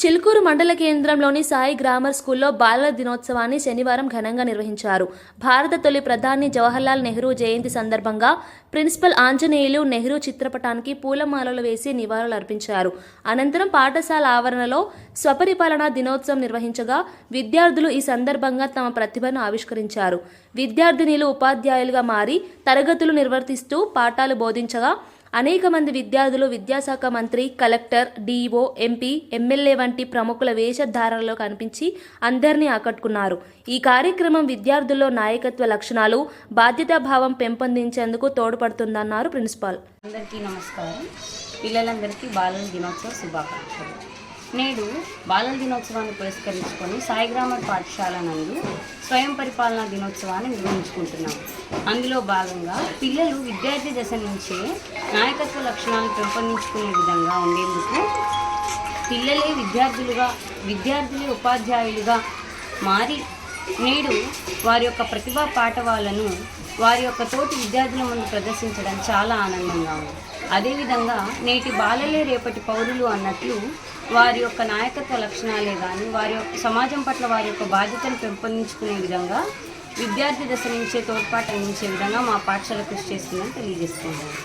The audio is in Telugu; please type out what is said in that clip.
చిలుకూరు మండల కేంద్రంలోని సాయి గ్రామర్ స్కూల్లో బాలల దినోత్సవాన్ని శనివారం ఘనంగా నిర్వహించారు. భారత తొలి ప్రధాని జవహర్లాల్ నెహ్రూ జయంతి సందర్భంగా ప్రిన్సిపల్ ఆంజనేయులు నెహ్రూ చిత్రపటానికి పూలమాలలు వేసి నివాళులు అర్పించారు. అనంతరం పాఠశాల ఆవరణలో స్వపరిపాలన దినోత్సవం నిర్వహించగా విద్యార్థులు ఈ సందర్భంగా తమ ప్రతిభను ఆవిష్కరించారు. విద్యార్థినిలు ఉపాధ్యాయులుగా మారి తరగతులు నిర్వర్తిస్తూ పాఠాలు బోధించగా అనేక మంది విద్యార్థులు విద్యాశాఖ మంత్రి కలెక్టర్ డీఓ ఎంపీ ఎమ్మెల్యే వంటి ప్రముఖుల వేషధారణలో కనిపించి అందరినీ ఆకట్టుకున్నారు. ఈ కార్యక్రమం విద్యార్థుల్లో నాయకత్వ లక్షణాలు బాధ్యతాభావం పెంపొందించేందుకు తోడ్పడుతుందన్నారు ప్రిన్సిపాల్. అందరికీ నమస్కారం. పిల్లలందరికీ బాలల దినోత్సవ శుభాకాంక్షలు. నేడు బాలల దినోత్సవాన్ని పురస్కరించుకొని సాయి గ్రామర్ పాఠశాల నందు స్వయం పరిపాలనా దినోత్సవాన్ని నిర్వహించుకుంటున్నాం. అందులో భాగంగా పిల్లలు విద్యార్థి దశ నుంచే నాయకత్వ లక్షణాలను పెంపొందించుకునే విధంగా ఉండేందుకు పిల్లలే విద్యార్థులుగా విద్యార్థులే ఉపాధ్యాయులుగా మారి నేడు వారి యొక్క ప్రతిభా పాఠవాలను వారి యొక్క తోటి విద్యార్థుల ముందు ప్రదర్శించడం చాలా ఆనందంగా ఉంది. అదేవిధంగా నేటి బాలలే రేపటి పౌరులు అన్నట్లు వారి యొక్క నాయకత్వ లక్షణాలే కానీ వారి యొక్క సమాజం పట్ల వారి యొక్క బాధ్యతను పెంపొందించుకునే విధంగా విద్యార్థి దశ నుంచే తోడ్పాటు అందించే విధంగా మా పాఠశాల కృషి చేస్తుందని తెలియజేస్తున్నాను.